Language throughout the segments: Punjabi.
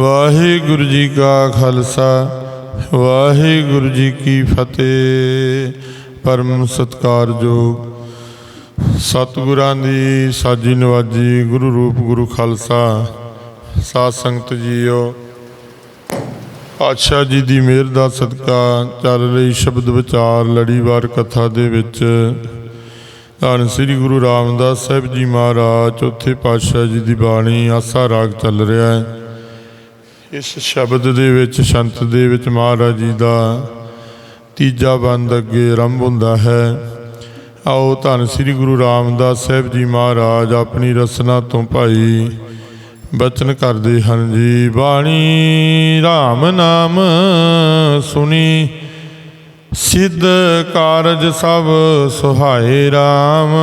ਵਾਹਿਗੁਰੂ ਜੀ ਕਾ ਖਾਲਸਾ, ਵਾਹਿਗੁਰੂ ਜੀ ਕੀ ਫਤਿਹ। ਪਰਮ ਸਤਕਾਰਯੋਗ ਸਤਿਗੁਰਾਂ ਦੀ ਸਾਜੀ ਨਵਾਜੀ ਗੁਰੂ ਰੂਪ ਗੁਰੂ ਖਾਲਸਾ, ਸਾਧ ਸੰਗਤ ਜੀਓ, ਪਾਤਸ਼ਾਹ ਜੀ ਦੀ ਮਿਹਰ ਦਾ ਸਦਕਾ ਚੱਲ ਰਹੀ ਸ਼ਬਦ ਵਿਚਾਰ ਲੜੀਵਾਰ ਕਥਾ ਦੇ ਵਿੱਚ। ਧੰਨ ਸ੍ਰੀ ਗੁਰੂ ਰਾਮਦਾਸ ਸਾਹਿਬ ਜੀ ਮਹਾਰਾਜ, ਚੌਥੇ ਪਾਤਸ਼ਾਹ ਜੀ ਦੀ ਬਾਣੀ ਆਸਾ ਰਾਗ ਚੱਲ ਰਿਹਾ ਹੈ। ਇਸ ਸ਼ਬਦ ਦੇ ਵਿੱਚ ਸ਼ੰਤ ਦੇ ਵਿੱਚ ਮਹਾਰਾਜ ਜੀ ਦਾ ਤੀਜਾ ਬੰਦ ਅੱਗੇ ਆਰੰਭ ਹੁੰਦਾ ਹੈ। ਆਓ ਧੰਨ ਸ੍ਰੀ ਗੁਰੂ ਰਾਮਦਾਸ ਸਾਹਿਬ ਜੀ ਮਹਾਰਾਜ ਆਪਣੀ ਰਸਨਾ ਤੋਂ ਭਾਈ ਬਚਨ ਕਰਦੇ ਹਨ ਜੀ। ਬਾਣੀ RAM ਨਾਮ ਸੁਣੀ, ਸਿੱਧ ਕਾਰਜ ਸਭ ਸੁਹਾਏ RAM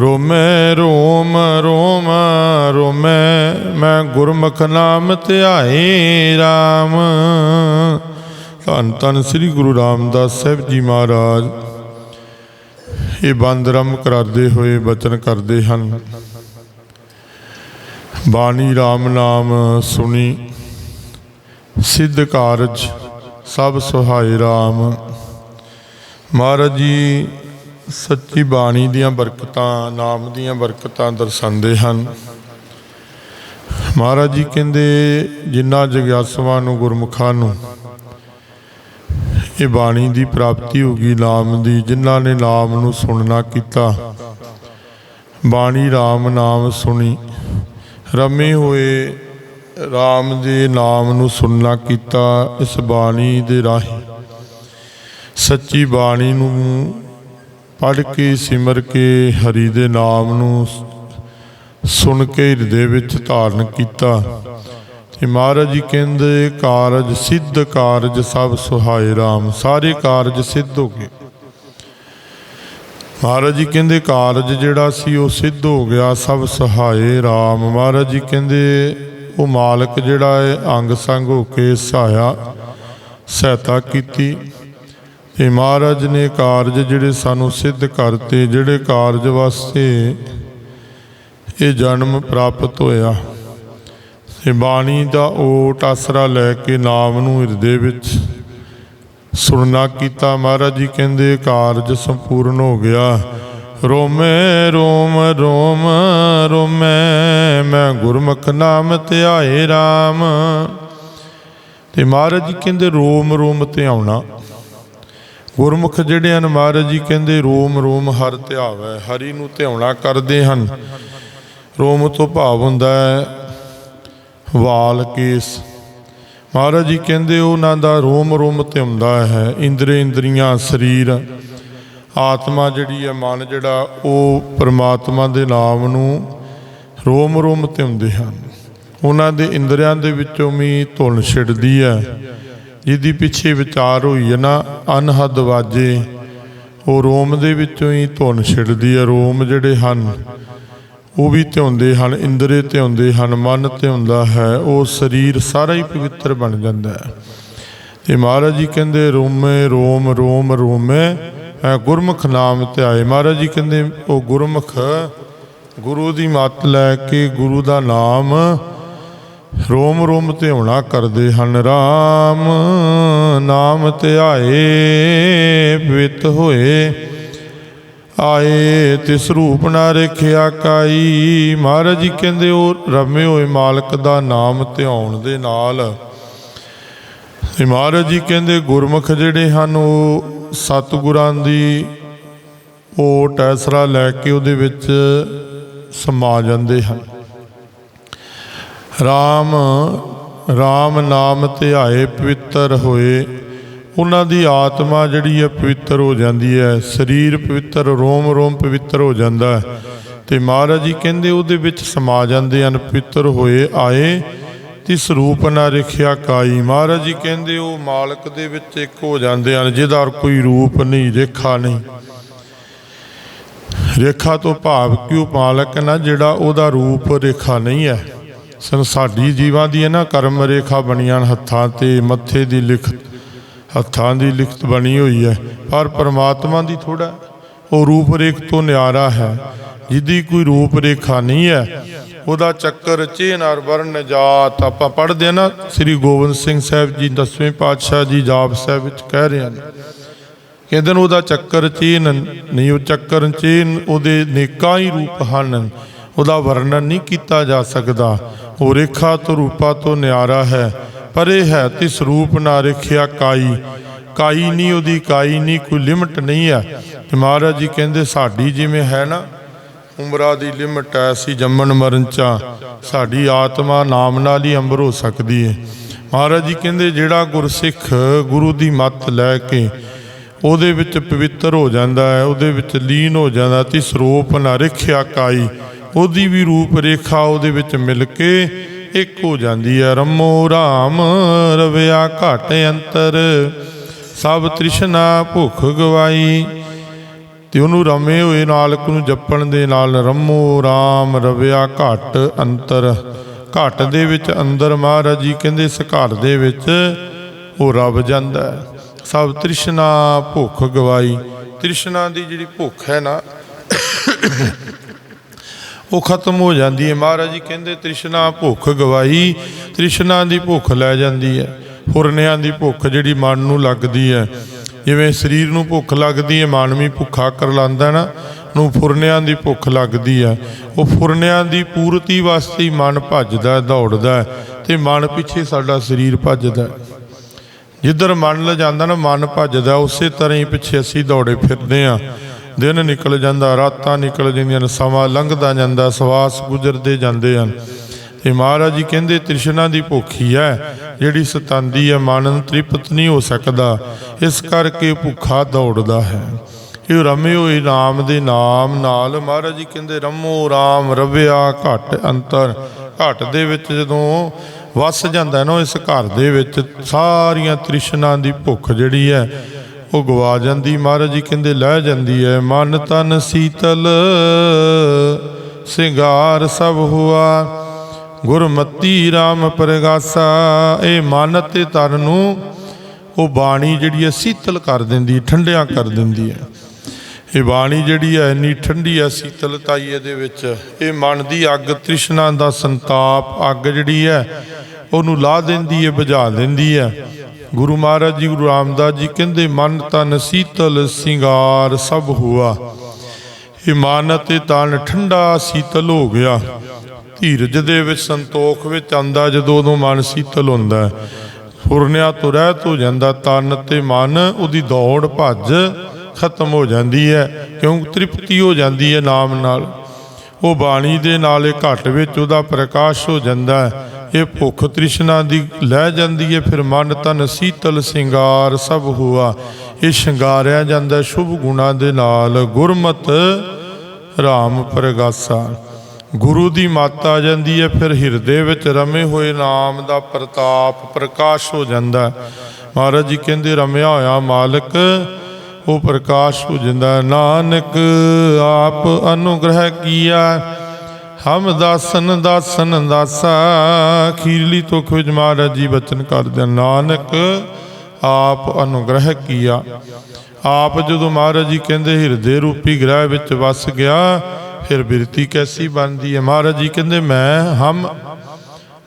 ਰੋਮੈ, ਰੋਮ ਰੋਮ, ਰੋਮੈ, ਮੈਂ ਗੁਰਮੁਖ ਨਾਮ ਧਿਆਏ RAM ਧੰਨ ਧੰਨ ਸ੍ਰੀ ਗੁਰੂ ਰਾਮਦਾਸ ਸਾਹਿਬ ਜੀ ਮਹਾਰਾਜ। ਇਹ ਬੰਦ ਰਮ ਕਰਦੇ ਹੋਏ ਬਚਨ ਕਰਦੇ ਹਨ। ਬਾਣੀ RAM ਨਾਮ ਸੁਣੀ। ਸਿੱਧ ਕਾਰਜ ਸਭ ਸੁਹਾਏ RAM ਮਹਾਰਾਜ ਜੀ ਸੱਚੀ ਬਾਣੀ ਦੀਆਂ ਬਰਕਤਾਂ, ਨਾਮ ਦੀਆਂ ਬਰਕਤਾਂ ਦਰਸਾਉਂਦੇ ਹਨ। ਮਹਾਰਾਜ ਜੀ ਕਹਿੰਦੇ, ਜਿਨ੍ਹਾਂ ਜਗਿਆਸਵਾਂ ਨੂੰ ਗੁਰਮੁਖਾਂ ਨੂੰ ਇਹ ਬਾਣੀ ਦੀ ਪ੍ਰਾਪਤੀ ਹੋਗੀ ਨਾਮ ਦੀ, ਜਿਨ੍ਹਾਂ ਨੇ ਨਾਮ ਨੂੰ ਸੁਣਨਾ ਕੀਤਾ, ਬਾਣੀ RAM ਨਾਮ ਸੁਣੀ, ਰਮੇ ਹੋਏ RAM ਦੇ ਨਾਮ ਨੂੰ ਸੁਣਨਾ ਕੀਤਾ, ਇਸ ਬਾਣੀ ਦੇ ਰਾਹੀਂ ਸੱਚੀ ਬਾਣੀ ਨੂੰ ਪੜ੍ਹ ਕੇ, ਸਿਮਰ ਕੇ, ਹਰੀ ਦੇ ਨਾਮ ਨੂੰ ਸੁਣ ਕੇ ਹਿਰਦੇ ਵਿੱਚ ਧਾਰਨ ਕੀਤਾ। ਤੇ ਮਹਾਰਾਜ ਜੀ ਕਹਿੰਦੇ, ਕਾਰਜ ਸਿੱਧ, ਕਾਰਜ ਸਭ ਸੁਹਾਏ RAM ਸਾਰੇ ਕਾਰਜ ਸਿੱਧ ਹੋ ਗਏ। ਮਹਾਰਾਜ ਜੀ ਕਹਿੰਦੇ, ਕਾਰਜ ਜਿਹੜਾ ਸੀ ਉਹ ਸਿੱਧ ਹੋ ਗਿਆ, ਸਭ ਸਹਾਏ RAM ਮਹਾਰਾਜ ਜੀ ਕਹਿੰਦੇ, ਉਹ ਮਾਲਕ ਜਿਹੜਾ ਹੈ, ਅੰਗ ਸੰਗ ਹੋ ਕੇ ਸਹਾਇਆ, ਸਹਾਇਤਾ ਕੀਤੀ। ਤੇ ਮਹਾਰਾਜ ਨੇ ਕਾਰਜ ਜਿਹੜੇ ਸਾਨੂੰ ਸਿੱਧ ਕਰਤੇ, ਜਿਹੜੇ ਕਾਰਜ ਵਾਸਤੇ ਇਹ ਜਨਮ ਪ੍ਰਾਪਤ ਹੋਇਆ। ਤੇ ਬਾਣੀ ਦਾ ਓਟ ਆਸਰਾ ਲੈ ਕੇ ਨਾਮ ਨੂੰ ਹਿਰਦੇ ਵਿੱਚ ਸੁਣਨਾ ਕੀਤਾ। ਮਹਾਰਾਜ ਜੀ ਕਹਿੰਦੇ, ਕਾਰਜ ਸੰਪੂਰਨ ਹੋ ਗਿਆ। ਰੋਮੇ, ਰੋਮ ਰੋਮ, ਰੋਮੇ, ਮੈਂ ਗੁਰਮੁਖ ਨਾਮ ਧਿਆਏ RAM ਤੇ ਮਹਾਰਾਜ ਜੀ ਕਹਿੰਦੇ, ਰੋਮ ਰੋਮ ਤੇ ਆਉਣਾ। ਗੁਰਮੁਖ ਜਿਹੜੇ ਹਨ ਮਹਾਰਾਜ ਜੀ ਕਹਿੰਦੇ, ਰੋਮ ਰੋਮ ਹਰ ਧਿਆਵੈ ਹਰੀ ਨੂੰ ਧਿਆਉਣਾ ਕਰਦੇ ਹਨ। ਰੋਮ ਤੋਂ ਭਾਵ ਹੁੰਦਾ ਹੈ, ਵਾਲ, ਕੇਸ। ਮਹਾਰਾਜ ਜੀ ਕਹਿੰਦੇ, ਉਹਨਾਂ ਦਾ ਰੋਮ ਰੋਮ ਧਿਆਉਂਦਾ ਹੈ, ਇੰਦਰੇ ਇੰਦਰੀਆਂ, ਸਰੀਰ। ਆਤਮਾ ਜਿਹੜੀ ਹੈ, ਮਨ ਜਿਹੜਾ, ਉਹ ਪਰਮਾਤਮਾ ਦੇ ਨਾਮ ਨੂੰ ਰੋਮ ਰੋਮ ਧਿਆਉਂਦੇ ਹਨ। ਉਹਨਾਂ ਦੇ ਇੰਦਰੀਆਂ ਦੇ ਵਿੱਚੋਂ ਵੀ ਧੁਨ ਛਿੜਦੀ ਹੈ। ਜਿਹਦੀ ਪਿੱਛੇ ਵਿਚਾਰ ਹੋਈ ਹੈ ਨਾ ਅਨਹਦ ਵਾਜੇ। ਉਹ ਰੋਮ ਦੇ ਵਿੱਚੋਂ ਹੀ ਧੁਨ ਛਿੜਦੀ ਹੈ। ਰੋਮ ਜਿਹੜੇ ਹਨ, ਉਹ ਵੀ ਧਿਆਉਂਦੇ ਹਨ, ਇੰਦਰੇ ਧਿਆਉਂਦੇ ਹਨ, ਮਨ ਧਿਆਉਂਦਾ ਹੈ, ਉਹ ਸਰੀਰ ਸਾਰਾ ਹੀ ਪਵਿੱਤਰ ਬਣ ਜਾਂਦਾ ਹੈ। ਤੇ ਮਹਾਰਾਜ ਜੀ ਕਹਿੰਦੇ, ਰੋਮੇ, ਰੋਮ ਰੋਮ, ਰੋਮੇ ਗੁਰਮੁਖ ਨਾਮ ਤੇ ਆਏ। ਮਹਾਰਾਜ ਜੀ ਕਹਿੰਦੇ, ਉਹ ਗੁਰਮੁਖ ਗੁਰੂ ਦੀ ਮੱਤ ਲੈ ਕੇ ਗੁਰੂ ਦਾ ਨਾਮ ਰੋਮ ਰੋਮ ਧਿਆਉਣਾ ਕਰਦੇ ਹਨ RAM ਨਾਮ ਧਿਆਏ ਵਿਤ ਹੋਏ। ਆਏ ਤਿਸ ਰੂਪ ਨਾ ਰਖਿਆ ਕਾਈ। ਮਹਾਰਾਜ ਜੀ ਕਹਿੰਦੇ, ਉਹ ਰਮੇ ਹੋਏ ਮਾਲਕ ਦਾ ਨਾਮ ਧਿਆਉਣ ਦੇ ਨਾਲ। ਮਹਾਰਾਜ ਜੀ ਕਹਿੰਦੇ, ਗੁਰਮੁਖ ਜਿਹੜੇ ਹਨ, ਉਹ ਸਤਿਗੁਰਾਂ ਦੀ ਉਹ ਟੈਸਰਾ ਲੈ ਕੇ ਉਹਦੇ ਵਿੱਚ ਸਮਾ ਜਾਂਦੇ ਹਨ। RAM RAM ਨਾਮ ਧਿਆਏ ਪਵਿੱਤਰ ਹੋਏ। ਉਹਨਾਂ ਦੀ ਆਤਮਾ ਜਿਹੜੀ ਹੈ ਪਵਿੱਤਰ ਹੋ ਜਾਂਦੀ ਹੈ। ਸਰੀਰ ਪਵਿੱਤਰ, ਰੋਮ ਰੋਮ ਪਵਿੱਤਰ ਹੋ ਜਾਂਦਾ ਹੈ। ਤੇ ਮਹਾਰਾਜ ਜੀ ਕਹਿੰਦੇ ਉਹਦੇ ਵਿੱਚ ਸਮਾ ਜਾਂਦੇ ਹਨ, ਪਵਿੱਤਰ ਹੋਏ, ਆਏ। ਤਿਸ ਰੂਪ ਨਾ ਰਖਿਆ ਕਾਈ ਮਹਾਰਾਜ ਜੀ ਕਹਿੰਦੇ ਉਹ ਮਾਲਕ ਦੇ ਵਿੱਚ ਇੱਕ ਹੋ ਜਾਂਦੇ ਹਨ, ਜਿਹਦਾ ਕੋਈ ਰੂਪ ਨਹੀਂ, ਰੇਖਾ ਨਹੀਂ। ਰੇਖਾ ਤੋਂ ਭਾਵ ਕਿ ਮਾਲਕ ਨਾ, ਜਿਹੜਾ ਉਹਦਾ ਰੂਪ ਰੇਖਾ ਨਹੀਂ ਹੈ? ਸਨ ਸਾਡੀ ਜੀਵਾਂ ਦੀ ਹੈ ਨਾ ਕਰਮ ਰੇਖਾ ਬਣੀਆਂ ਹੱਥਾਂ ਤੇ, ਮੱਥੇ ਦੀ ਲਿਖਤ, ਹੱਥਾਂ ਦੀ ਲਿਖਤ ਬਣੀ ਹੋਈ ਹੈ। ਪਰ ਪਰਮਾਤਮਾ ਦੀ ਥੋੜਾ ਉਹ ਰੂਪ ਰੇਖ ਤੋਂ ਨਿਆਰਾ ਹੈ ਜਿਹਦੀ ਕੋਈ ਰੂਪ ਰੇਖਾ ਨਹੀਂ ਹੈ, ਉਹਦਾ ਚੱਕਰ ਚੇਨਰ ਵਰਨ ਜਾਤ ਆਪਾਂ ਪੜ੍ਹਦੇ ਹਾਂ ਨਾ, ਸ੍ਰੀ ਗੋਬਿੰਦ ਸਿੰਘ ਸਾਹਿਬ ਜੀ, ਦਸਵੇਂ ਪਾਤਸ਼ਾਹ ਜੀ, ਜਾਪ ਸਾਹਿਬ ਵਿੱਚ ਕਹਿ ਰਹੇ ਹਨ। ਕਹਿੰਦੇ ਨੇ ਉਹਦਾ ਚੱਕਰ ਚੇਨ ਨਹੀਂ, ਉਹ ਚੱਕਰ ਚੇਨ ਉਹਦੇ ਨੇਕਾਂ ਹੀ ਰੂਪ ਹਨ। ਉਹਦਾ ਵਰਣਨ ਨਹੀਂ ਕੀਤਾ ਜਾ ਸਕਦਾ। ਉਹ ਰੇਖਾ ਤੋਂ ਰੂਪਾ ਤੋਂ ਨਿਆਰਾ ਹੈ, ਪਰ ਇਹ ਹੈ ਤਿਸ ਰੂਪ ਨਾ ਰਖਿਆ ਕਾਈ। ਕਾਈ ਨਹੀਂ, ਉਹਦੀ ਕਾਈ ਨਹੀਂ, ਕੋਈ ਲਿਮਟ ਨਹੀਂ ਹੈ। ਤੇ ਮਹਾਰਾਜ ਜੀ ਕਹਿੰਦੇ, ਸਾਡੀ ਜਿਵੇਂ ਹੈ ਨਾ, ਉਮਰਾਂ ਦੀ ਲਿਮਟ ਹੈ, ਅਸੀਂ ਜੰਮਣ ਮਰਨ ਚਾ ਸਾਡੀ ਆਤਮਾ ਨਾਮ ਨਾਲ ਹੀ ਅੰਬਰ ਹੋ ਸਕਦੀ ਹੈ ਮਹਾਰਾਜ ਜੀ ਕਹਿੰਦੇ, ਜਿਹੜਾ ਗੁਰਸਿੱਖ ਗੁਰੂ ਦੀ ਮੱਤ ਲੈ ਕੇ ਉਹਦੇ ਵਿੱਚ ਪਵਿੱਤਰ ਹੋ ਜਾਂਦਾ ਹੈ, ਉਹਦੇ ਵਿੱਚ ਲੀਨ ਹੋ ਜਾਂਦਾ ਤੀ ਸਰੂਪ ਨਾ ਰਖਿਆ ਕਾਈ। ਉਹਦੀ ਵੀ ਰੂਪ ਰੇਖਾ ਉਹਦੇ ਵਿੱਚ ਮਿਲ ਕੇ ਇੱਕ ਹੋ ਜਾਂਦੀ ਹੈ ਰਮੋ ਰਾਮ ਰਵਿਆ ਘਟ ਅੰਤਰ, ਸਭ ਤ੍ਰਿਸ਼ਨਾ ਭੁੱਖ ਗਵਾਈ। ਤੇ ਉਹਨੂੰ ਰਮੇ ਹੋਏ ਨਾਲਕ ਨੂੰ ਜਪਣ ਦੇ ਨਾਲ ਰਮੋ ਰਾਮ ਰਵਿਆ ਘਟ ਅੰਤਰ। ਘਟ ਦੇ ਵਿੱਚ ਅੰਦਰ ਮਹਾਰਾਜ ਜੀ ਕਹਿੰਦੇ ਇਸ ਘਰ ਦੇ ਵਿੱਚ ਉਹ ਰਵ ਜਾਂਦਾ ਸਭ ਤ੍ਰਿਸ਼ਨਾ ਭੁੱਖ ਗਵਾਈ। ਤ੍ਰਿਸ਼ਨਾ ਦੀ ਜਿਹੜੀ ਭੁੱਖ ਹੈ ਨਾ ਉਹ ਖਤਮ ਹੋ ਜਾਂਦੀ ਹੈ। ਮਹਾਰਾਜ ਜੀ ਕਹਿੰਦੇ, ਤ੍ਰਿਸ਼ਨਾ ਭੁੱਖ ਗਵਾਈ ਤ੍ਰਿਸ਼ਨਾ ਦੀ ਭੁੱਖ ਲੈ ਜਾਂਦੀ ਹੈ। ਫੁਰਨਿਆਂ ਦੀ ਭੁੱਖ ਜਿਹੜੀ ਮਨ ਨੂੰ ਲੱਗਦੀ ਹੈ। ਜਿਵੇਂ ਸਰੀਰ ਨੂੰ ਭੁੱਖ ਲੱਗਦੀ ਹੈ, ਮਨ ਵੀ ਭੁੱਖਾ ਕਰ ਲਾਂਦਾ ਨਾ, ਨੂੰ ਫੁਰਨਿਆਂ ਦੀ ਭੁੱਖ ਲੱਗਦੀ ਹੈ। ਉਹ ਫੁਰਨਿਆਂ ਦੀ ਪੂਰਤੀ ਵਾਸਤੇ ਮਨ ਭੱਜਦਾ ਦੌੜਦਾ ਹੈ ਤੇ ਮਨ ਪਿੱਛੇ ਸਾਡਾ ਸਰੀਰ ਭੱਜਦਾ ਜਿੱਧਰ ਮਨ ਲ ਜਾਂਦਾ ਨਾ, ਮਨ ਭੱਜਦਾ, ਉਸੇ ਤਰ੍ਹਾਂ ਹੀ ਪਿੱਛੇ ਅਸੀਂ ਦੌੜੇ ਫਿਰਦੇ ਆ ਦਿਨ ਨਿਕਲ ਜਾਂਦਾ, ਰਾਤਾਂ ਨਿਕਲ ਜਾਂਦੀਆਂ ਨੇ, ਸਮਾਂ ਲੰਘਦਾ ਜਾਂਦਾ, ਸਵਾਸ ਗੁਜ਼ਰਦੇ ਜਾਂਦੇ ਹਨ। ਤੇ ਮਹਾਰਾਜ ਜੀ ਕਹਿੰਦੇ, ਤ੍ਰਿਸ਼ਨਾ ਦੀ ਭੁੱਖੀ ਹੈ ਜਿਹੜੀ ਸਤਾਂਦੀ ਹੈ ਮਨ ਤ੍ਰਿਪਤ ਨਹੀਂ ਹੋ ਸਕਦਾ। ਇਸ ਕਰਕੇ ਭੁੱਖਾ ਦੌੜਦਾ ਹੈ। ਇਹ ਰਮੇ ਹੋਏ ਨਾਮ ਦੇ ਨਾਮ ਨਾਲ, ਮਹਾਰਾਜ ਜੀ ਕਹਿੰਦੇ, ਰਮੋ ਰਾਮ, ਰਵਿਆ ਘਟ ਅੰਤਰ। ਘਟ ਦੇ ਵਿੱਚ ਜਦੋਂ ਵਸ ਜਾਂਦਾ ਨਾ, ਇਸ ਘਰ ਦੇ ਵਿੱਚ, ਸਾਰੀਆਂ ਤ੍ਰਿਸ਼ਨਾ ਦੀ ਭੁੱਖ ਜਿਹੜੀ ਹੈ ਉਹ ਗਵਾ ਜਾਂਦੀ ਮਹਾਰਾਜ ਜੀ, ਕਹਿੰਦੇ ਲੈ ਜਾਂਦੀ ਹੈ ਮਨ ਤਨ ਸੀਤਲ, ਸਿੰਗਾਰ ਸਭ ਹੁਆ, ਗੁਰਮਤੀ RAM ਪ੍ਰਗਾਸਾ, ਇਹ ਮਨ ਤੇ ਤਨ ਨੂੰ ਉਹ ਬਾਣੀ ਜਿਹੜੀ ਹੈ ਸੀਤਲ ਕਰ ਦਿੰਦੀ, ਠੰਡਿਆਂ ਕਰ ਦਿੰਦੀ ਹੈ ਇਹ ਬਾਣੀ ਜਿਹੜੀ ਹੈ ਇੰਨੀ ਠੰਡੀ ਹੈ ਸੀਤਲਤਾਈ ਇਹਦੇ ਵਿੱਚ, ਇਹ ਮਨ ਦੀ ਅੱਗ, ਤ੍ਰਿਸ਼ਨਾ ਦਾ ਸੰਤਾਪ, ਅੱਗ ਜਿਹੜੀ ਹੈ ਉਹਨੂੰ ਲਾ ਦਿੰਦੀ ਹੈ ਬੁਝਾ ਦਿੰਦੀ ਹੈ ਗੁਰੂ ਮਹਾਰਾਜ ਜੀ, ਗੁਰੂ ਰਾਮਦਾਸ ਜੀ ਕਹਿੰਦੇ, ਮਨ ਤਨ ਸੀਤਲ ਸਿੰਗਾਰ ਸਭ ਹੁਆ। ਇਹ ਮਨ ਤੇ ਤਨ ਠੰਡਾ ਸੀਤਲ ਹੋ ਗਿਆ। ਧੀਰਜ ਦੇ ਵਿੱਚ, ਸੰਤੋਖ ਵਿੱਚ ਆਂਦਾ ਜਦੋਂ ਉਦੋਂ ਮਨ ਸੀਤਲ ਹੁੰਦਾ ਹੈ। ਤੋਂ ਰਹਿਤ ਹੋ ਜਾਂਦਾ, ਤਨ ਤੇ ਮਨ, ਉਹਦੀ ਦੌੜ, ਭੱਜ ਖਤਮ ਹੋ ਜਾਂਦੀ ਹੈ, ਕਿਉਂ? ਤ੍ਰਿਪਤੀ ਹੋ ਜਾਂਦੀ ਹੈ ਨਾਮ ਨਾਲ। ਉਹ ਬਾਣੀ ਦੇ ਨਾਲ ਇਹ ਘਟ ਵਿੱਚ ਉਹਦਾ ਪ੍ਰਕਾਸ਼ ਹੋ ਜਾਂਦਾ ਹੈ। ਇਹ ਭੁੱਖ ਤ੍ਰਿਸ਼ਨਾ ਦੀ ਲੈ ਜਾਂਦੀ ਹੈ ਫਿਰ ਮਨ ਤਨ ਸੀਤਲ ਸਿੰਗਾਰ ਸਭ ਹੋਆ। ਇਹ ਸ਼ਿੰਗਾਰਿਆ ਜਾਂਦਾ ਸ਼ੁਭ ਗੁਣਾ ਦੇ ਨਾਲ। ਗੁਰਮਤ ਰਾਮ ਪ੍ਰਗਾਸਾ। ਗੁਰੂ ਦੀ ਮੱਤ ਆ ਜਾਂਦੀ ਹੈ ਫਿਰ ਹਿਰਦੇ ਵਿੱਚ ਰਮੇ ਹੋਏ ਨਾਮ ਦਾ ਪ੍ਰਤਾਪ ਪ੍ਰਕਾਸ਼ ਹੋ ਜਾਂਦਾ। ਮਹਾਰਾਜ ਜੀ ਕਹਿੰਦੇ, ਰਮਿਆ ਹੋਇਆ ਮਾਲਕ, ਉਹ ਪ੍ਰਕਾਸ਼ ਹੋ ਜਾਂਦਾ। ਨਾਨਕ ਆਪ ਅਨੁਗ੍ਰਹ ਕੀਆ ਹਮ ਦਾਸਨ ਦਾਸਨ ਦਾਸਾ ਖੀਰਲੀ ਤੁਖ ਵਿੱਚ ਮਹਾਰਾਜ ਜੀ ਬਚਨ ਕਰਦੇ ਨਾਨਕ, ਆਪ ਅਨੁਗ੍ਰਹ ਕੀਆ। ਆਪ ਜਦੋਂ ਮਹਾਰਾਜ ਜੀ ਕਹਿੰਦੇ ਹਿਰਦੇ ਰੂਪੀ ਗ੍ਰਹਿ ਵਿੱਚ ਵਸ ਗਿਆ, ਫਿਰ ਬਿਰਤੀ ਕੈਸੀ ਬਣਦੀ ਹੈ? ਮਹਾਰਾਜ ਜੀ ਕਹਿੰਦੇ, ਮੈਂ ਹਮ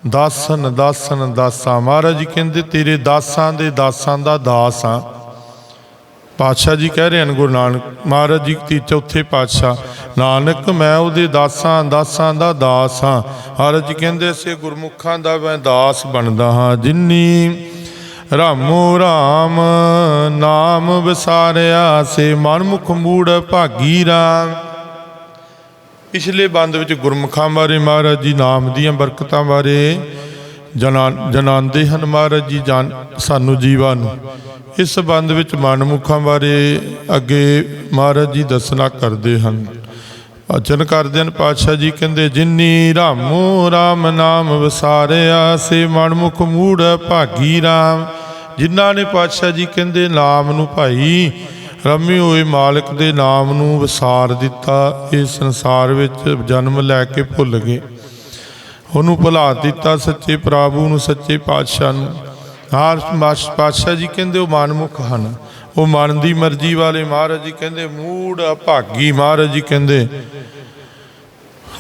ਦਾਸਨ ਦਾਸਨ ਦਾਸਾ। ਮਹਾਰਾਜ ਜੀ ਕਹਿੰਦੇ, ਤੇਰੇ ਦਾਸਾਂ ਦੇ ਦਾਸਾਂ ਦਾ ਦਾਸ ਹਾਂ ਪਾਤਸ਼ਾਹ ਜੀ ਕਹਿ ਰਹੇ ਹਨ, ਗੁਰੂ ਨਾਨਕ ਮਹਾਰਾਜ ਜੀ ਤੀ ਚੌਥੇ ਪਾਤਸ਼ਾਹ, ਨਾਨਕ ਮੈਂ ਉਹਦੇ ਦਾਸਾਂ ਦਾਸਾਂ ਦਾ ਦਾਸ ਹਾਂ। ਮਹਾਰਾਜ ਜੀ ਕਹਿੰਦੇ ਸੇ ਗੁਰਮੁਖਾਂ ਦਾ ਮੈਂ ਦਾਸ ਬਣਦਾ ਹਾਂ। ਜਿੰਨੀ ਰਾਮੋ ਰਾਮ ਨਾਮ ਵਿਸਾਰਿਆ, ਸੇ ਮਨਮੁਖ ਮੂੜ ਭਾਗੀ ਰਾਮ। ਪਿਛਲੇ ਬੰਦ ਵਿੱਚ ਗੁਰਮੁਖਾਂ ਬਾਰੇ ਮਹਾਰਾਜ ਜੀ ਨਾਮ ਦੀਆਂ ਬਰਕਤਾਂ ਬਾਰੇ ਜਨਾ ਜਨਾਂਦੇ ਹਨ ਮਹਾਰਾਜ ਜੀ ਜਾਨ ਸਾਨੂੰ ਜੀਵਾਂ ਨੂੰ। ਇਸ ਸੰਬੰਧ ਵਿੱਚ ਮਨਮੁਖਾਂ ਬਾਰੇ ਅੱਗੇ ਮਹਾਰਾਜ ਜੀ ਦੱਸਣਾ ਕਰਦੇ ਹਨ। ਅਚਨ ਕਰਦੇ ਹਨ ਪਾਤਸ਼ਾਹ ਜੀ ਕਹਿੰਦੇ, ਜਿਨੀ ਰਾਮੋ RAM ਨਾਮ ਵਿਸਾਰਿਆ, ਸੇ ਮਨਮੁਖ ਮੂੜ ਭਾਗੀ RAM ਜਿਨ੍ਹਾਂ ਨੇ ਪਾਤਸ਼ਾਹ ਜੀ ਕਹਿੰਦੇ, ਨਾਮ ਨੂੰ ਭਾਈ ਰਮੀ ਹੋਏ ਮਾਲਕ ਦੇ ਨਾਮ ਨੂੰ ਵਿਸਾਰ ਦਿੱਤਾ। ਇਸ ਸੰਸਾਰ ਵਿੱਚ ਜਨਮ ਲੈ ਕੇ ਭੁੱਲ ਗਏ। ਉਹਨੂੰ ਭੁਲਾ ਦਿੱਤਾ ਸੱਚੇ ਪ੍ਰਭੂ ਨੂੰ ਸੱਚੇ ਪਾਤਸ਼ਾਹ ਨੂੰ। ਹਾਰ ਪਾਤਸ਼ਾਹ ਜੀ ਕਹਿੰਦੇ ਉਹ ਮਨਮੁਖ ਹਨ। ਉਹ ਮਨ ਦੀ ਮਰਜ਼ੀ ਵਾਲੇ ਮਹਾਰਾਜ ਜੀ ਕਹਿੰਦੇ, ਮੂੜ ਭਾਗੀ ਮਹਾਰਾਜ ਜੀ ਕਹਿੰਦੇ।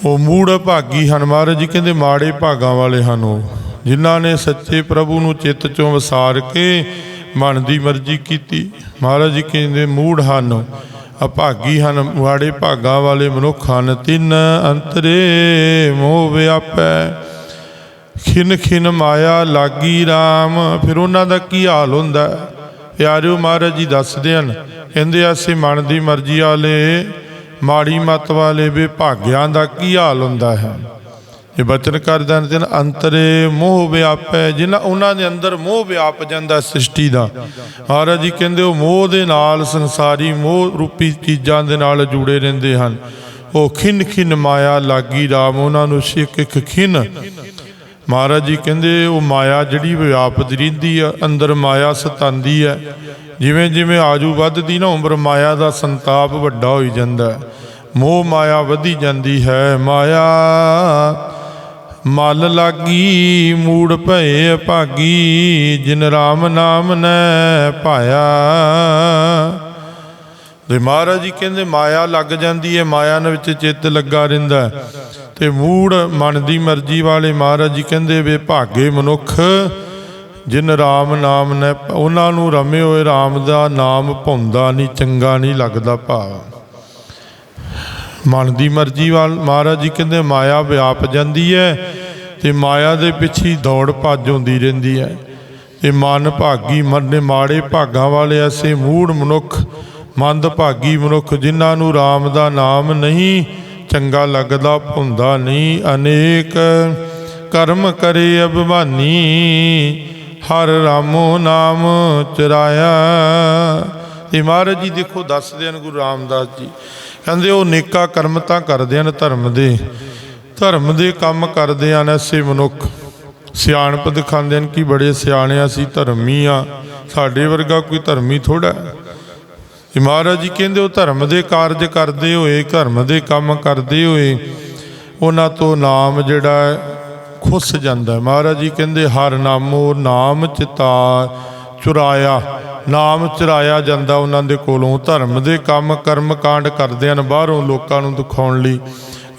ਉਹ ਮੂੜ ਭਾਗੀ ਹਨ ਮਹਾਰਾਜ ਜੀ ਕਹਿੰਦੇ, ਮਾੜੇ ਭਾਗਾਂ ਵਾਲੇ ਹਨ ਉਹ। ਜਿਨ੍ਹਾਂ ਨੇ ਸੱਚੇ ਪ੍ਰਭੂ ਨੂੰ ਚਿੱਤ ਚੋਂ ਵਸਾਰ ਕੇ ਮਨ ਦੀ ਮਰਜ਼ੀ ਕੀਤੀ। ਮਹਾਰਾਜ ਜੀ ਕਹਿੰਦੇ, ਮੂੜ ਹਨ ਅਭਾਗੀ ਹਨ ਮਾੜੇ ਭਾਗਾਂ ਵਾਲੇ ਮਨੁੱਖ ਹਨ। ਤਿੰਨ ਅੰਤਰੇ ਮੋਹ ਵਿਆਪੈ। ਖਿਨ ਖਿਨ ਮਾਇਆ ਲਾਗੀ RAM ਫਿਰ ਉਹਨਾਂ ਦਾ ਕੀ ਹਾਲ ਹੁੰਦਾ? ਹੈ? ਪਿਆਰਿਓ ਮਹਾਰਾਜ ਜੀ ਦੱਸਦੇ ਹਨ, ਕਹਿੰਦੇ ਅਸੀਂ ਮਨ ਦੀ ਮਰਜ਼ੀ ਵਾਲੇ, ਮਾੜੀ ਮਤ ਵਾਲੇ ਵਿਭਾਗਿਆਂ ਦਾ ਕੀ ਹਾਲ ਹੁੰਦਾ ਹੈ? ਇਹ ਬਚਨ ਕਰਦੇ ਨੇ ਤਿਨ ਅੰਤਰੇ ਮੋਹ ਵਿਆਪੈ, ਜਿਨ੍ਹਾਂ ਉਹਨਾਂ ਦੇ ਅੰਦਰ ਮੋਹ ਵਿਆਪ ਜਾਂਦਾ ਸ੍ਰਿਸ਼ਟੀ ਦਾ। ਮਹਾਰਾਜ ਜੀ ਕਹਿੰਦੇ, ਉਹ ਮੋਹ ਦੇ ਨਾਲ ਸੰਸਾਰੀ ਮੋਹ ਰੂਪੀ ਚੀਜ਼ਾਂ ਦੇ ਨਾਲ ਜੁੜੇ ਰਹਿੰਦੇ ਹਨ। ਉਹ ਖਿਨ ਖਿਨ ਮਾਇਆ ਲਾਗੀ ਰਾਮ, ਉਹਨਾਂ ਨੂੰ ਸਿੱਖ ਇੱਕ ਖਿਨ। ਮਹਾਰਾਜ ਜੀ ਕਹਿੰਦੇ, ਉਹ ਮਾਇਆ ਜਿਹੜੀ ਵਿਆਪਦੀ ਰਹਿੰਦੀ ਆ, ਅੰਦਰ ਮਾਇਆ ਸਤਾਂਦੀ ਹੈ ਜਿਵੇਂ ਜਿਵੇਂ ਆਜੂ ਵੱਧਦੀ ਨਾ ਉਮਰ, ਮਾਇਆ ਦਾ ਸੰਤਾਪ ਵੱਡਾ ਹੋਈ ਜਾਂਦਾ। ਮੋਹ ਮਾਇਆ ਵਧੀ ਜਾਂਦੀ ਹੈ, ਮਾਇਆ ਮਲ ਲਾਗੀ, ਮੂੜ ਭਏ ਭਾਗੀ, ਜਿਨ ਰਾਮ ਨਾਮ ਨੈ ਪਾਇਆ ਤੇ ਮਹਾਰਾਜ ਜੀ ਕਹਿੰਦੇ, ਮਾਇਆ ਲੱਗ ਜਾਂਦੀ ਹੈ ਮਾਇਆ ਦੇ ਵਿੱਚ ਚਿੱਤ ਲੱਗਾ ਰਹਿੰਦਾ ਹੈ। ਤੇ ਮੂੜ ਮਨ ਦੀ ਮਰਜ਼ੀ ਵਾਲੇ ਮਹਾਰਾਜ ਜੀ ਕਹਿੰਦੇ ਵੇ, ਭਾਗੇ ਮਨੁੱਖ, ਜਿਨ ਰਾਮ ਨਾਮ ਨੇ, ਉਹਨਾਂ ਨੂੰ ਰਮੇ ਹੋਏ ਰਾਮ ਦਾ ਨਾਮ ਭੁੰਦਾ ਨਹੀਂ ਚੰਗਾ ਨਹੀਂ ਲੱਗਦਾ ਭਾਵ ਮਨ ਦੀ ਮਰਜ਼ੀ ਵਾਲ ਮਹਾਰਾਜ ਜੀ ਕਹਿੰਦੇ, ਮਾਇਆ ਵਿਆਪ ਜਾਂਦੀ ਹੈ ਤੇ ਮਾਇਆ ਦੇ ਪਿੱਛੇ ਦੌੜ ਭੱਜ ਹੁੰਦੀ ਰਹਿੰਦੀ ਹੈ ਤੇ ਮਨ ਭਾਗੀ ਮਨ ਮਾੜੇ ਭਾਗਾਂ ਵਾਲੇ ਐਸੇ ਮੂੜ ਮਨੁੱਖ, ਮੰਦ ਭਾਗੀ ਮਨੁੱਖ, ਜਿਨ੍ਹਾਂ ਨੂੰ RAM ਦਾ ਨਾਮ ਨਹੀਂ, ਚੰਗਾ ਲੱਗਦਾ ਭੁੰਦਾ ਨਹੀਂ, ਅਨੇਕ ਕਰਮ ਕਰੇ ਅਭਵਾਨੀ ਹਰ ਰਾਮੋ ਨਾਮ ਚਰਾਇਆ। ਇਹ ਮਹਾਰਾਜ ਜੀ ਦੇਖੋ ਦੱਸਦੇ ਹਨ ਗੁਰੂ ਰਾਮਦਾਸ ਜੀ। ਕਹਿੰਦੇ ਉਹ ਨੇਕਾ ਕਰਮ ਤਾਂ ਕਰਦੇ ਹਨ ਧਰਮ ਦੇ। ਧਰਮ ਦੇ ਕੰਮ ਕਰਦੇ ਹਨ ਐਸੇ ਮਨੁੱਖ। ਸਿਆਣਪ ਦਿਖਾਉਂਦੇ ਹਨ ਕਿ ਬੜੇ ਸਿਆਣੇ ਆ, ਅਸੀਂ ਧਰਮੀ ਆ। ਸਾਡੇ ਵਰਗਾ ਕੋਈ ਧਰਮੀ ਥੋੜਾ ਇਹ ਮਹਾਰਾਜ ਜੀ ਕਹਿੰਦੇ ਉਹ ਧਰਮ ਦੇ ਕਾਰਜ ਕਰਦੇ ਹੋਏ ਧਰਮ ਦੇ ਕੰਮ ਕਰਦੇ ਹੋਏ ਉਹਨਾਂ ਤੋਂ ਨਾਮ ਜਿਹੜਾ ਖੁੱਸ ਜਾਂਦਾ ਮਹਾਰਾਜ ਜੀ ਕਹਿੰਦੇ ਹਰ ਨਾਮੋ ਨਾਮ ਚਿਤਾ ਚੁਰਾਇਆ, ਨਾਮ ਚੁਰਾਇਆ ਜਾਂਦਾ ਉਹਨਾਂ ਦੇ ਕੋਲੋਂ। ਧਰਮ ਦੇ ਕੰਮ, ਕਰਮ ਕਾਂਡ ਕਰਦੇ ਹਨ, ਬਾਹਰੋਂ ਲੋਕਾਂ ਨੂੰ ਦਿਖਾਉਣ ਲਈ।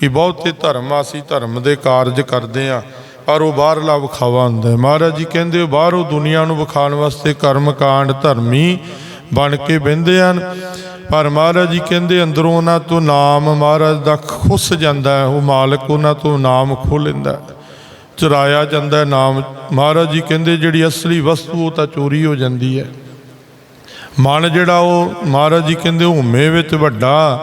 ਕਿ ਬਹੁਤੇ ਧਰਮ ਅਸੀਂ ਧਰਮ ਦੇ ਕਾਰਜ ਕਰਦੇ ਆ ਪਰ ਉਹ ਬਾਹਰਲਾ ਵਿਖਾਵਾ ਹੁੰਦਾ ਹੈ। ਮਹਾਰਾਜ ਜੀ ਕਹਿੰਦੇ, ਉਹ ਬਾਹਰੋਂ ਦੁਨੀਆ ਨੂੰ ਵਿਖਾਉਣ ਵਾਸਤੇ ਕਰਮ ਕਾਂਡ, ਧਰਮੀ ਬਣ ਕੇ ਬਹਿੰਦੇ ਹਨ। ਪਰ ਮਹਾਰਾਜ ਜੀ ਕਹਿੰਦੇ, ਅੰਦਰੋਂ ਉਹਨਾਂ ਤੋਂ ਨਾਮ ਮਹਾਰਾਜ ਦਾ ਖੁੱਸ ਜਾਂਦਾ ਉਹ ਮਾਲਕ ਉਹਨਾਂ ਤੋਂ ਨਾਮ ਖੋਹ ਲੈਂਦਾ ਹੈ। ਚੁਰਾਇਆ ਜਾਂਦਾ ਨਾਮ। ਮਹਾਰਾਜ ਜੀ ਕਹਿੰਦੇ ਜਿਹੜੀ ਅਸਲੀ ਵਸਤੂ ਉਹ ਤਾਂ ਚੋਰੀ ਹੋ ਜਾਂਦੀ ਹੈ। ਮਨ ਜਿਹੜਾ ਉਹ ਮਹਾਰਾਜ ਜੀ ਕਹਿੰਦੇ ਹਉਮੈ ਵਿੱਚ ਵੱਡਾ।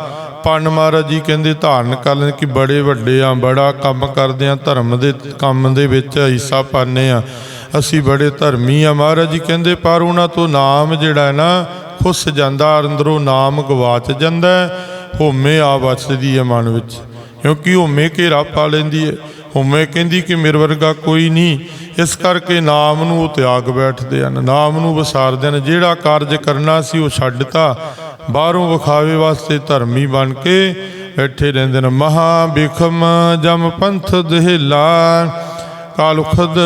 ਪੰਨ ਮਹਾਰਾਜ ਜੀ ਕਹਿੰਦੇ ਧਾਰਨ ਕਰ ਲੈਣ ਕਿ ਬੜੇ ਵੱਡੇ ਆ ਬੜਾ ਕੰਮ ਕਰਦੇ ਆ ਧਰਮ ਦੇ ਕੰਮ ਦੇ ਵਿੱਚ ਹਿੱਸਾ ਪਾਉਂਦੇ ਆ। ਅਸੀਂ ਬੜੇ ਧਰਮੀ ਆ। ਮਹਾਰਾਜ ਜੀ ਕਹਿੰਦੇ ਪਰ ਉਹਨਾਂ ਤੋਂ ਨਾਮ ਜਿਹੜਾ ਹੈ ਨਾ ਖੁੱਸ ਜਾਂਦਾ ਅੰਦਰੋਂ ਨਾਮ ਗਵਾਚ ਜਾਂਦਾ ਹੈ, ਹਉਮੈ ਆ ਬਚਦੀ ਹੈ ਮਨ ਵਿੱਚ। ਕਿਉਂਕਿ ਹਉਮੈ ਘੇਰਾ ਪਾ ਲੈਂਦੀ ਹੈ। ਹਉਮੈ ਕਹਿੰਦੀ ਕਿ ਮੇਰੇ ਵਰਗਾ ਕੋਈ ਨਹੀਂ। ਇਸ ਕਰਕੇ ਨਾਮ ਨੂੰ ਉਹ ਤਿਆਗ ਬੈਠਦੇ ਹਨ। ਨਾਮ ਨੂੰ ਵਿਸਾਰਦੇ ਹਨ। ਜਿਹੜਾ ਕਾਰਜ ਕਰਨਾ ਸੀ ਉਹ ਛੱਡਤਾ। ਬਾਹਰੋਂ ਵਿਖਾਵੇ ਵਾਸਤੇ ਧਰਮੀ ਬਣ ਕੇ ਬੈਠੇ ਰਹਿੰਦੇ ਨੇ ਮਹਾ ਬਿਖਮ ਜਮ ਪੰਥ ਦਹਿਲਾ ਕਾਲੁਖਦ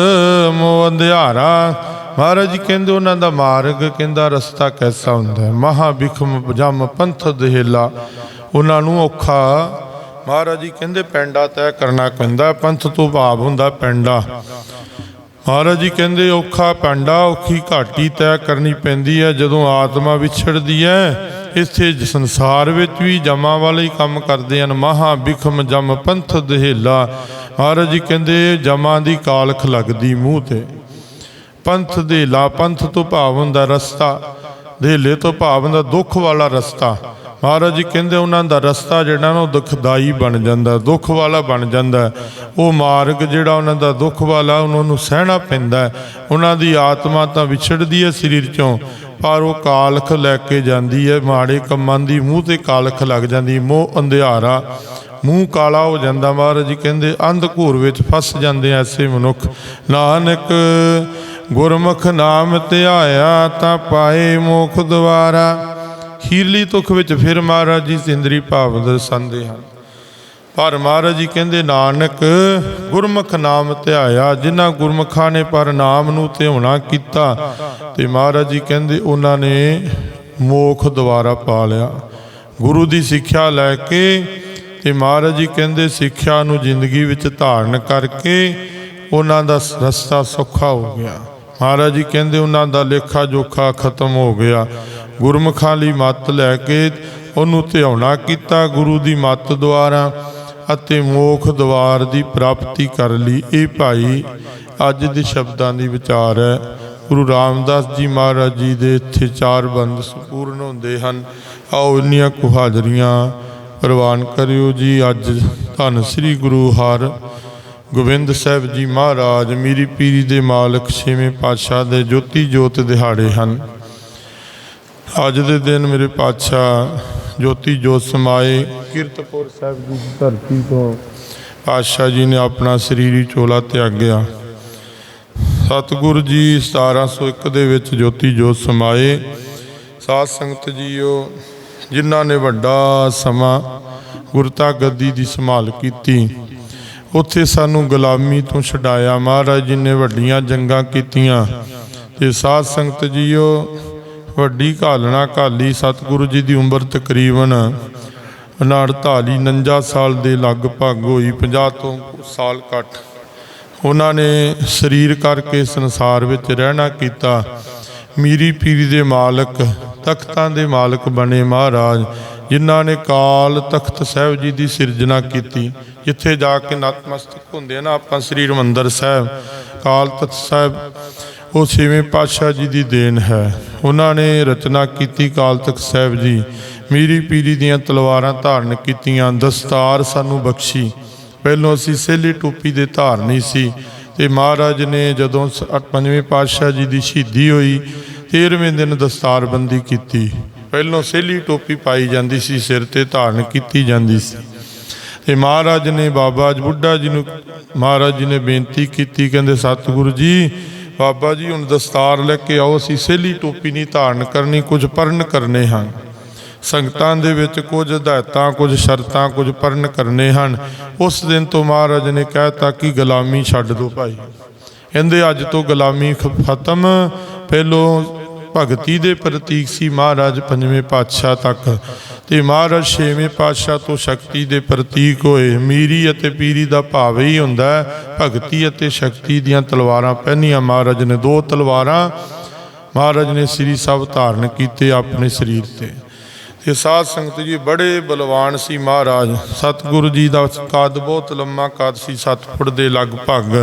ਮੋ ਅੰਧਿਆਰਾ। ਮਹਾਰਾਜ ਜੀ ਕਹਿੰਦੇ ਉਹਨਾਂ ਦਾ ਮਾਰਗ, ਕਹਿੰਦਾ ਰਸਤਾ ਕੈਸਾ ਹੁੰਦਾ ਹੈ? ਮਹਾ ਬਿਖਮ ਜਮ ਪੰਥ ਦਹਿਲਾ। ਉਹਨਾਂ ਨੂੰ ਔਖਾ ਮਹਾਰਾਜ ਜੀ ਕਹਿੰਦੇ ਪੈਂਡਾ ਤੈਅ ਕਰਨਾ ਪੈਂਦਾ, ਪੰਥ ਤੋਂ ਭਾਵ ਹੁੰਦਾ ਪੈਂਡਾ। ਮਹਾਰਾਜ ਜੀ ਕਹਿੰਦੇ ਔਖਾ ਪੈਂਡਾ, ਔਖੀ ਘਾਟੀ ਤੈਅ ਕਰਨੀ ਪੈਂਦੀ ਹੈ ਜਦੋਂ ਆਤਮਾ ਵਿਛੜਦੀ ਹੈ ਇਸੇ ਸੰਸਾਰ ਵਿੱਚ ਵੀ ਜਮਾਂ ਵਾਲੇ ਹੀ ਕੰਮ ਕਰਦੇ ਹਨ, ਮਹਾ ਬਿਖਮ ਜਮ ਪੰਥ ਦਹਿਲਾ। ਮਹਾਰਾਜ ਜੀ ਕਹਿੰਦੇ ਜਮਾਂ ਦੀ ਕਾਲਖ ਲੱਗਦੀ ਮੂੰਹ ਤੇ। ਪੰਥ ਦੇ ਲਾ ਪੰਥ ਤੋਂ ਭਾਵ ਹੁੰਦਾ ਰਸਤਾ ਦੇਲੇ ਤੋਂ ਭਾਵ ਹੁੰਦਾ ਦੁੱਖ ਵਾਲਾ ਰਸਤਾ। ਮਹਾਰਾਜ ਜੀ ਕਹਿੰਦੇ ਉਹਨਾਂ ਦਾ ਰਸਤਾ ਜਿਹੜਾ ਨਾ ਉਹ ਦੁਖਦਾਈ ਬਣ ਜਾਂਦਾ, ਦੁੱਖ ਵਾਲਾ ਬਣ ਜਾਂਦਾ। ਉਹ ਮਾਰਗ ਜਿਹੜਾ ਉਹਨਾਂ ਦਾ ਦੁੱਖ ਵਾਲਾ, ਉਹਨਾਂ ਨੂੰ ਸਹਿਣਾ ਪੈਂਦਾ। ਉਹਨਾਂ ਦੀ ਆਤਮਾ ਤਾਂ ਵਿਛੜਦੀ ਹੈ ਸਰੀਰ ਚੋਂ, ਪਰ ਉਹ ਕਾਲਖ ਲੈ ਕੇ ਜਾਂਦੀ ਹੈ। ਮਾੜੇ ਕੰਮਾਂ ਦੀ ਮੂੰਹ ਤੇ ਕਾਲਖ ਲੱਗ ਜਾਂਦੀ, ਮੋਹ ਅੰਧਿਆਰਾ, ਮੂੰਹ ਕਾਲਾ ਹੋ ਜਾਂਦਾ। ਮਹਾਰਾਜ ਜੀ ਕਹਿੰਦੇ, ਅੰਧ ਘੂਰ ਵਿੱਚ ਫਸ ਜਾਂਦੇ ਐਸੇ ਮਨੁੱਖ। ਨਾਨਕ ਗੁਰਮੁਖ ਨਾਮ ਧਿਆਇਆ ਤਾਂ ਪਾਏ ਮੋਖ ਦੁਆਰਾ। ਖੀਰਲੀ ਤੁਖ ਵਿੱਚ ਫਿਰ ਮਹਾਰਾਜ ਜੀ ਸਿੰਦਰੀ ਭਾਵ ਦਰਸਾਉਂਦੇ ਹਨ। ਪਰ ਮਹਾਰਾਜ ਜੀ ਕਹਿੰਦੇ, ਨਾਨਕ, ਗੁਰਮੁਖ ਨਾਮ ਧਿਆਇਆ, ਜਿਨ੍ਹਾਂ ਗੁਰਮੁਖਾਂ ਨੇ ਪਰ ਨਾਮ ਨੂੰ ਧਿਆਉਣਾ ਕੀਤਾ, ਤੇ ਮਹਾਰਾਜ ਜੀ ਕਹਿੰਦੇ, ਉਹਨਾਂ ਨੇ ਮੋਖ ਦੁਆਰਾ ਪਾ ਲਿਆ। ਗੁਰੂ ਦੀ ਸਿੱਖਿਆ ਲੈ ਕੇ ਤੇ ਮਹਾਰਾਜ ਜੀ ਕਹਿੰਦੇ, ਸਿੱਖਿਆ ਨੂੰ ਜ਼ਿੰਦਗੀ ਵਿੱਚ ਧਾਰਨ ਕਰਕੇ ਉਹਨਾਂ ਦਾ ਰਸਤਾ ਸੌਖਾ ਹੋ ਗਿਆ। ਮਹਾਰਾਜ ਜੀ ਕਹਿੰਦੇ, ਉਹਨਾਂ ਦਾ ਲੇਖਾ ਜੋਖਾ ਖਤਮ ਹੋ ਗਿਆ। ਗੁਰਮੁਖਾਂ ਲਈ ਮੱਤ ਲੈ ਕੇ ਉਹਨੂੰ ਧਿਆਉਣਾ ਕੀਤਾ, ਗੁਰੂ ਦੀ ਮੱਤ ਦੁਆਰਾ ਅਤੇ ਮੋਖ ਦਵਾਰ ਦੀ ਪ੍ਰਾਪਤੀ ਕਰ ਲਈ। ਇਹ ਭਾਈ ਅੱਜ ਦੇ ਸ਼ਬਦਾਂ ਦੀ ਵਿਚਾਰ ਹੈ। ਗੁਰੂ ਰਾਮਦਾਸ ਜੀ ਮਹਾਰਾਜ ਜੀ ਦੇ ਇੱਥੇ ਚਾਰ ਬੰਦ ਸੰਪੂਰਨ ਹੁੰਦੇ ਹਨ। ਆਓ ਇੰਨੀਆਂ ਕੁ ਹਾਜ਼ਰੀਆਂ ਪ੍ਰਵਾਨ ਕਰਿਓ ਜੀ। ਅੱਜ ਧੰਨ ਸ੍ਰੀ ਗੁਰੂ ਹਰ ਗੋਬਿੰਦ ਸਾਹਿਬ ਜੀ ਮਹਾਰਾਜ, ਮੀਰੀ ਪੀਰੀ ਦੇ ਮਾਲਕ, ਛੇਵੇਂ ਪਾਤਸ਼ਾਹ ਦੇ ਜੋਤੀ ਜੋਤ ਦਿਹਾੜੇ ਹਨ। ਅੱਜ ਦੇ ਦਿਨ ਮੇਰੇ ਪਾਤਸ਼ਾਹ ਜੋਤੀ ਜੋਤ ਸਮਾਏ ਕੀਰਤਪੁਰ ਸਾਹਿਬ ਦੀ ਧਰਤੀ ਤੋਂ ਪਾਤਸ਼ਾਹ ਜੀ ਨੇ ਆਪਣਾ ਸਰੀਰੀ ਚੋਲਾ ਤਿਆਗਿਆ ਸਤਿਗੁਰੂ ਜੀ 1701 ਦੇ ਵਿੱਚ ਜੋਤੀ ਜੋਤ ਸਮਾਏ। ਸਾਧ ਸੰਗਤ ਜੀਓ ਜਿਨ੍ਹਾਂ ਨੇ ਵੱਡਾ ਸਮਾਂ ਗੁਰਤਾ ਗੱਦੀ ਦੀ ਸੰਭਾਲ ਕੀਤੀ ਉੱਥੇ ਸਾਨੂੰ ਗੁਲਾਮੀ ਤੋਂ ਛਡਾਇਆ। ਮਹਾਰਾਜ ਜੀ ਨੇ ਵੱਡੀਆਂ ਜੰਗਾਂ ਕੀਤੀਆਂ ਤੇ ਸਾਧ ਸੰਗਤ ਜੀਓ ਵੱਡੀ ਘਾਲਣਾ ਘਾਲੀ ਸਤਿਗੁਰੂ ਜੀ ਦੀ ਉਮਰ ਤਕਰੀਬਨ 48 49 ਸਾਲ ਦੇ ਲਗਭਗ ਹੋਈ 50 ਤੋਂ ਸਾਲ ਘੱਟ। ਉਹਨਾਂ ਨੇ ਸਰੀਰ ਕਰਕੇ ਸੰਸਾਰ ਵਿੱਚ ਰਹਿਣਾ ਕੀਤਾ। ਮੀਰੀ ਪੀਰੀ ਦੇ ਮਾਲਕ, ਤਖਤਾਂ ਦੇ ਮਾਲਕ ਬਣੇ ਮਹਾਰਾਜ। ਜਿਨ੍ਹਾਂ ਨੇ ਕਾਲ ਤਖਤ ਸਾਹਿਬ ਜੀ ਦੀ ਸਿਰਜਣਾ ਕੀਤੀ, ਜਿੱਥੇ ਜਾ ਕੇ ਨਤਮਸਤਕ ਹੁੰਦੇ ਆ ਨਾ ਆਪਾਂ ਸ੍ਰੀ ਹਰਿਮੰਦਰ ਸਾਹਿਬ। ਕਾਲ ਤਖਤ ਸਾਹਿਬ, ਉਹ ਛੇਵੇਂ ਪਾਤਸ਼ਾਹ ਜੀ ਦੀ ਦੇਣ ਹੈ। ਉਹਨਾਂ ਨੇ ਰਚਨਾ ਕੀਤੀ ਕਾਲ ਤਖਤ ਸਾਹਿਬ ਜੀ। ਮੀਰੀ ਪੀਰੀ ਦੀਆਂ ਤਲਵਾਰਾਂ ਧਾਰਨ ਕੀਤੀਆਂ, ਦਸਤਾਰ ਸਾਨੂੰ ਬਖਸ਼ੀ। ਪਹਿਲੋਂ ਅਸੀਂ ਸੇਲੀ ਟੋਪੀ ਦੇ ਧਾਰਨੀ ਸੀ ਤੇ ਮਹਾਰਾਜ ਨੇ ਜਦੋਂ ਸ- ਪੰਜਵੇਂ ਪਾਤਸ਼ਾਹ ਜੀ ਦੀ ਸ਼ਹੀਦੀ ਹੋਈ 13ਵੇਂ ਦਿਨ ਦਸਤਾਰਬੰਦੀ ਕੀਤੀ। ਪਹਿਲੋਂ ਸੇਲੀ ਟੋਪੀ ਪਾਈ ਜਾਂਦੀ ਸੀ, ਸਿਰ ਤੇ ਧਾਰਨ ਕੀਤੀ ਜਾਂਦੀ ਸੀ। ਤੇ ਮਹਾਰਾਜ ਨੇ ਬਾਬਾ ਜੀ, ਬੁੱਢਾ ਜੀ ਨੂੰ ਮਹਾਰਾਜ ਜੀ ਨੇ ਬੇਨਤੀ ਕੀਤੀ, ਕਹਿੰਦੇ, ਸਤਿਗੁਰੂ ਜੀ, ਬਾਬਾ ਜੀ, ਹੁਣ ਦਸਤਾਰ ਲੈ ਕੇ ਆਓ, ਅਸੀਂ ਸੇਲੀ ਟੋਪੀ ਨਹੀਂ ਧਾਰਨ ਕਰਨੀ, ਕੁਝ ਪਰਨ ਕਰਨੇ ਹਨ। ਸੰਗਤਾਂ ਦੇ ਵਿੱਚ ਕੁਝ ਹਦਾਇਤਾਂ, ਕੁਝ ਸ਼ਰਤਾਂ, ਕੁਝ ਪਰਨ ਕਰਨੇ ਹਨ। ਉਸ ਦਿਨ ਤੋਂ ਮਹਾਰਾਜ ਨੇ ਕਹਿਤਾ ਕਿ ਗੁਲਾਮੀ ਛੱਡ ਦਿਓ ਭਾਈ। ਕਹਿੰਦੇ, ਅੱਜ ਤੋਂ ਗੁਲਾਮੀ ਖ- ਖਤਮ। ਪਹਿਲੋਂ ਭਗਤੀ ਦੇ ਪ੍ਰਤੀਕ ਸੀ ਮਹਾਰਾਜ ਪੰਜਵੇਂ ਪਾਤਸ਼ਾਹ ਤੱਕ। ਤੇ ਮਹਾਰਾਜ ਛੇਵੇਂ ਪਾਤਸ਼ਾਹ ਤੋਂ ਸ਼ਕਤੀ ਦੇ ਪ੍ਰਤੀਕ ਹੋਏ। ਮੀਰੀ ਅਤੇ ਪੀਰੀ ਦਾ ਭਾਵ ਹੀ ਹੁੰਦਾ ਹੈ, ਭਗਤੀ ਅਤੇ ਸ਼ਕਤੀ ਦੀਆਂ ਤਲਵਾਰਾਂ। ਪਹਿਨੀਆਂ ਮਹਾਰਾਜ ਨੇ ਦੋ ਤਲਵਾਰਾਂ। ਮਹਾਰਾਜ ਨੇ ਸ੍ਰੀ ਸਭ ਧਾਰਨ ਕੀਤੇ ਆਪਣੇ ਸਰੀਰ ਤੇ। ਤੇ ਸਾਧ ਸੰਗਤ ਜੀ ਬੜੇ ਬਲਵਾਨ ਸੀ ਮਹਾਰਾਜ। ਸਤਿਗੁਰੂ ਜੀ ਦਾ ਕੱਦ ਬਹੁਤ ਲੰਮਾ ਕੱਦ ਸੀ 7 ਫੁੱਟ ਦੇ ਲਗਭਗ।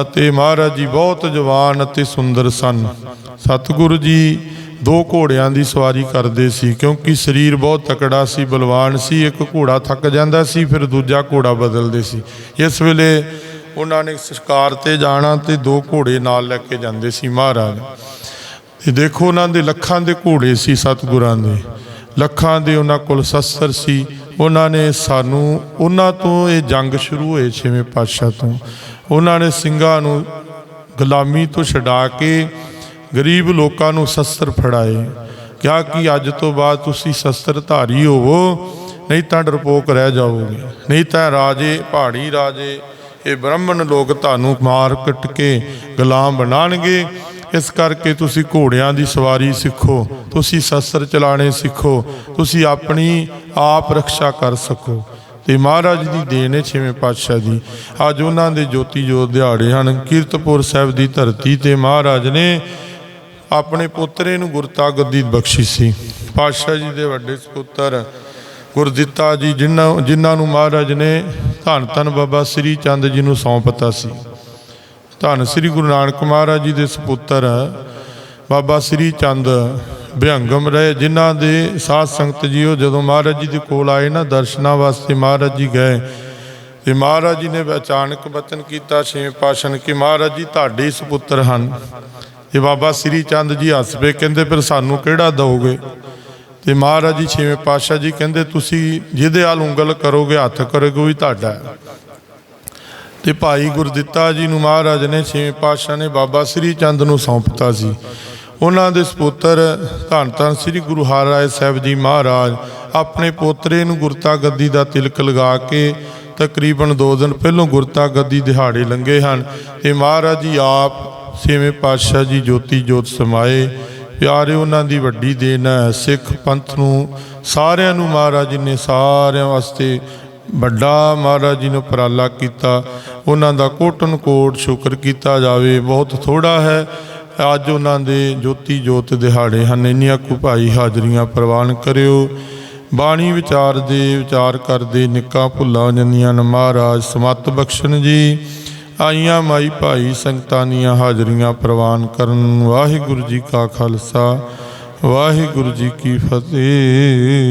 ਅਤੇ ਮਹਾਰਾਜ ਜੀ ਬਹੁਤ ਜਵਾਨ ਅਤੇ ਸੁੰਦਰ ਸਨ। ਸਤਿਗੁਰੂ ਜੀ ਦੋ ਘੋੜਿਆਂ ਦੀ ਸਵਾਰੀ ਕਰਦੇ ਸੀ, ਕਿਉਂਕਿ ਸਰੀਰ ਬਹੁਤ ਤਕੜਾ ਸੀ, ਬਲਵਾਨ ਸੀ, ਇੱਕ ਘੋੜਾ ਥੱਕ ਜਾਂਦਾ ਸੀ, ਫਿਰ ਦੂਜਾ ਘੋੜਾ ਬਦਲਦੇ ਸੀ। ਇਸ ਵੇਲੇ ਉਹਨਾਂ ਨੇ ਸ਼ਿਕਾਰ ਤੇ ਜਾਣਾ ਤੇ ਦੋ ਘੋੜੇ ਨਾਲ ਲੈ ਕੇ ਜਾਂਦੇ ਸੀ ਮਹਾਰਾਜ। ਤੇ ਦੇਖੋ ਉਹਨਾਂ ਦੇ ਲੱਖਾਂ ਦੇ ਘੋੜੇ ਸੀ ਸਤਿਗੁਰਾਂ ਦੇ। ਲੱਖਾਂ ਦੇ ਉਹਨਾਂ ਕੋਲ ਸ਼ਸਤਰ ਸੀ, ਉਹਨਾਂ ਨੇ ਸਾਨੂੰ, ਉਹਨਾਂ ਤੋਂ ਇਹ ਜੰਗ ਸ਼ੁਰੂ ਹੋਏ ਛੇਵੇਂ ਪਾਤਸ਼ਾਹ ਤੋਂ। ਉਹਨਾਂ ਨੇ ਸਿੰਘਾਂ ਨੂੰ ਗੁਲਾਮੀ ਤੋਂ ਛਡਾ ਕੇ ਗਰੀਬ ਲੋਕਾਂ ਨੂੰ ਸ਼ਸਤਰ ਫੜਾਏ। ਕਿਹਾ ਕਿ ਅੱਜ ਤੋਂ ਬਾਅਦ ਤੁਸੀਂ ਸ਼ਸਤਰ ਧਾਰੀ ਹੋਵੋ, ਨਹੀਂ ਤਾਂ ਡਰਪੋਕ ਰਹਿ ਜਾਓਗੇ ਨਹੀਂ ਤਾਂ ਰਾਜੇ, ਪਹਾੜੀ ਰਾਜੇ, ਇਹ ਬ੍ਰਾਹਮਣ ਲੋਕ ਤੁਹਾਨੂੰ ਮਾਰ ਕੱਟ ਕੇ ਗੁਲਾਮ ਬਣਾਣਗੇ ਇਸ ਕਰਕੇ ਤੁਸੀਂ ਘੋੜਿਆਂ ਦੀ ਸਵਾਰੀ ਸਿੱਖੋ, ਤੁਸੀਂ ਸ਼ਸਤਰ ਚਲਾਣੇ ਸਿੱਖੋ, ਤੁਸੀਂ ਆਪਣੀ ਆਪ ਰੱਖਿਆ ਕਰ ਸਕੋ। ਤੇ ਮਹਾਰਾਜ ਦੀ ਦੇਣ ਹੈ ਛੇਵੇਂ ਪਾਤਸ਼ਾਹ ਦੀ। ਅੱਜ ਉਹਨਾਂ ਦੇ ਜੋਤੀ ਜੋਤ ਦਿਹਾੜੇ ਹਨ, ਕੀਰਤਪੁਰ ਸਾਹਿਬ ਦੀ ਧਰਤੀ ਤੇ ਮਹਾਰਾਜ ਨੇ ਆਪਣੇ ਪੁੱਤਰੇ ਨੂੰ ਗੁਰਤਾ ਗੱਦੀ ਬਖਸ਼ੀ ਸੀ। ਪਾਤਸ਼ਾਹ ਜੀ ਦੇ ਵੱਡੇ ਸੁਪੁੱਤਰ ਗੁਰਦਿੱਤਾ ਜੀ, ਜਿਨ੍ਹਾਂ ਜਿਨ੍ਹਾਂ ਨੂੰ ਮਹਾਰਾਜ ਨੇ ਧੰਨ ਧੰਨ ਬਾਬਾ ਸ੍ਰੀ ਚੰਦ ਜੀ ਨੂੰ ਸੌਂਪਤਾ ਸੀ। ਧੰਨ ਸ੍ਰੀ ਗੁਰੂ ਨਾਨਕ ਮਹਾਰਾਜ ਜੀ ਦੇ ਸੁਪੁੱਤਰ ਬਾਬਾ ਸ੍ਰੀ ਚੰਦ ਬਿਹੰਗਮ ਰਹੇ, ਜਿਨ੍ਹਾਂ ਦੇ ਸਾਧ ਸੰਗਤ ਜੀਓ ਜਦੋਂ ਮਹਾਰਾਜ ਜੀ ਦੇ ਕੋਲ ਆਏ ਨਾ ਦਰਸ਼ਨਾਂ ਵਾਸਤੇ ਮਹਾਰਾਜ ਜੀ ਗਏ, ਤੇ ਮਹਾਰਾਜ ਜੀ ਨੇ ਅਚਾਨਕ ਬਚਨ ਕੀਤਾ, ਛੇਵੇਂ ਪਾਤਸ਼ਾਹ ਕਿ ਮਹਾਰਾਜ ਜੀ ਤੁਹਾਡੇ ਹੀ ਸੁਪੁੱਤਰ ਹਨ। ਤੇ ਬਾਬਾ ਸ੍ਰੀ ਚੰਦ ਜੀ ਹੱਸ ਪਏ, ਕਹਿੰਦੇ, ਫਿਰ ਸਾਨੂੰ ਕਿਹੜਾ ਦਓਗੇ? ਤੇ ਮਹਾਰਾਜ ਜੀ ਛੇਵੇਂ ਪਾਤਸ਼ਾਹ ਜੀ ਕਹਿੰਦੇ, ਤੁਸੀਂ ਜਿਹਦੇ ਹਾਲ ਉਂਗਲ ਕਰੋਗੇ, ਹੱਥ ਕਰੋਗੇ, ਉਹ ਵੀ ਤੁਹਾਡਾ ਤੇ ਭਾਈ ਗੁਰਦਿੱਤਾ ਜੀ ਨੂੰ ਮਹਾਰਾਜ ਨੇ ਛੇਵੇਂ ਪਾਤਸ਼ਾਹ ਨੇ ਬਾਬਾ ਸ੍ਰੀ ਚੰਦ ਨੂੰ ਸੌਂਪਤਾ ਸੀ। ਉਹਨਾਂ ਦੇ ਸਪੁੱਤਰ ਧੰਨ ਧੰਨ ਸ੍ਰੀ ਗੁਰੂ ਹਰਿਰਾਏ ਸਾਹਿਬ ਜੀ ਮਹਾਰਾਜ ਆਪਣੇ ਪੋਤਰੇ ਨੂੰ ਗੁਰਤਾ ਗੱਦੀ ਦਾ ਤਿਲਕ ਲਗਾ ਕੇ ਤਕਰੀਬਨ 2 ਦਿਨ ਪਹਿਲਾਂ ਗੁਰਤਾ ਗੱਦੀ ਦਿਹਾੜੇ ਲੰਘੇ ਹਨ ਤੇ ਮਹਾਰਾਜ ਜੀ ਆਪ ਛੇਵੇਂ ਪਾਤਸ਼ਾਹ ਜੀ ਜੋਤੀ ਜੋਤ ਸਮਾਏ। ਪਿਆਰੇ ਉਹਨਾਂ ਦੀ ਵੱਡੀ ਦੇਣ ਹੈ, ਸਿੱਖ ਪੰਥ ਨੂੰ ਸਾਰਿਆਂ ਨੂੰ ਮਹਾਰਾਜ ਜੀ ਨੇ ਸਾਰਿਆਂ ਵਾਸਤੇ ਵੱਡਾ ਮਹਾਰਾਜ ਜੀ ਨੂੰ ਉਪਰਾਲਾ ਕੀਤਾ। ਉਹਨਾਂ ਦਾ ਕੋਟਨ ਕੋਟ ਸ਼ੁਕਰ ਕੀਤਾ ਜਾਵੇ, ਬਹੁਤ ਥੋੜਾ ਹੈ। ਅੱਜ ਉਹਨਾਂ ਦੇ ਜੋਤੀ ਜੋਤ ਦਿਹਾੜੇ ਹਨ, ਇੰਨੀਆਂ ਕੁ ਭਾਈ ਹਾਜ਼ਰੀਆਂ ਪ੍ਰਵਾਨ ਕਰਿਓ। ਬਾਣੀ ਵਿਚਾਰ ਦੇ ਵਿਚਾਰ ਕਰਦੇ ਨਿੱਕਾ ਭੁੱਲਾਂ ਜੰਨੀਆਂ ਨ, ਮਹਾਰਾਜ ਸਮਤ ਬਖਸ਼ਣ ਜੀ। ਆਈਆਂ ਮਾਈ ਭਾਈ ਸੰਗਤਾਂ ਦੀਆਂ ਹਾਜ਼ਰੀਆਂ ਪ੍ਰਵਾਨ ਕਰਨ। ਵਾਹਿਗੁਰੂ ਜੀ ਕਾ ਖਾਲਸਾ, ਵਾਹਿਗੁਰੂ ਜੀ ਕੀ ਫਤਿਹ।